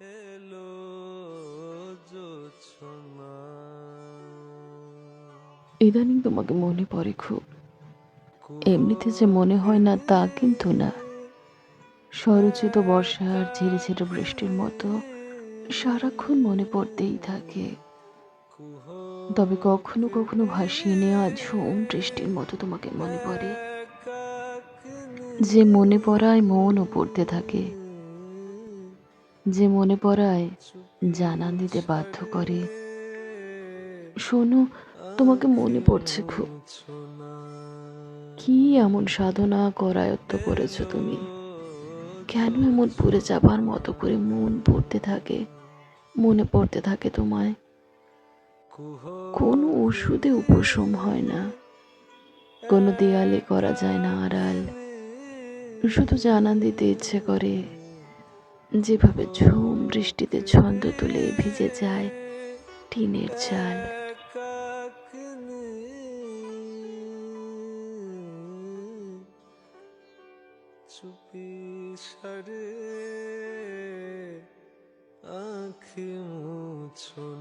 এলো ইদানিং তোমাকে মনে পড়ে খুব। এমনিতে যে মনে হয় না তা কিন্তু না। স্বরচিত বর্ষার ঝিরে ঝিরে বৃষ্টির মতো সারাক্ষণ মনে পড়তেই থাকে। তবে কখনো কখনো ভাসিয়ে নেওয়া ঝুম বৃষ্টির মতো তোমাকে মনে পড়ে। যে মনে পড়ায় মনও পড়তে থাকে। যে মনে পড়ায় জানান দিতে বাধ্য করে। শোনো, তোমাকে মনে পড়ছে খুব। কি এমন সাধনা, করায়ত্ত করেছ তুমি? কেন এমন পুড়ে যাবার মতো করে মন পড়তে থাকে, মনে পড়তে থাকে তোমায়? কোনো ওষুধে উপশম হয় না। কোনো দেয়ালে করা যায় না আড়াল। শুধু জানান দিতে ইচ্ছে করে। যেভাবে ঝুম বৃষ্টিতে ছন্দ তুলে ভিজে যায় টিনের চাল। চুপি মুছো